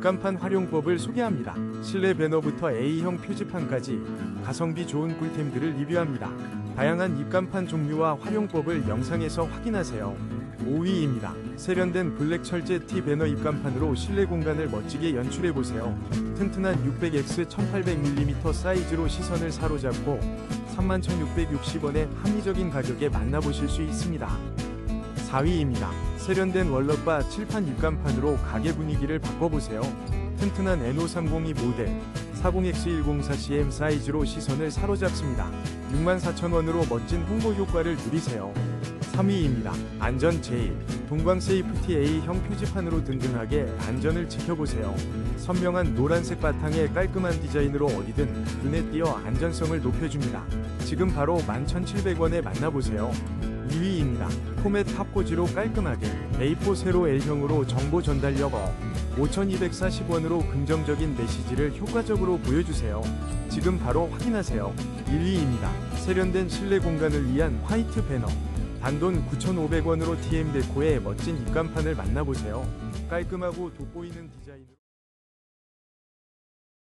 입간판 활용법을 소개합니다. 실내 배너부터 A형 표지판까지 가성비 좋은 꿀템들을 리뷰합니다. 다양한 입간판 종류와 활용법을 영상에서 확인하세요. 5위입니다. 세련된 블랙 철제 T 배너 입간판으로 실내 공간을 멋지게 연출해보세요. 튼튼한 600X 1800mm 사이즈로 시선을 사로잡고 31,660원의 합리적인 가격에 만나보실 수 있습니다. 4위입니다. 세련된 월럭바 칠판 입간판으로 가게 분위기를 바꿔보세요. 튼튼한 N5302 모델 40X104CM 사이즈로 시선을 사로잡습니다. 64,000원으로 멋진 홍보 효과를 누리세요. 3위입니다. 안전 제일 동광 세이프티 A형 표지판으로 든든하게 안전을 지켜보세요. 선명한 노란색 바탕에 깔끔한 디자인으로 어디든 눈에 띄어 안전성을 높여줍니다. 지금 바로 11,700원에 만나보세요. 2위입니다. 포맷 탑고지로 깔끔하게 A4 세로 L형으로 정보 전달력 업 5,240원으로 긍정적인 메시지를 효과적으로 보여주세요. 지금 바로 확인하세요. 1위입니다. 세련된 실내 공간을 위한 화이트 배너 단돈 9,500원으로 TM 데코의 멋진 입간판을 만나보세요. 깔끔하고 돋보이는 디자인으로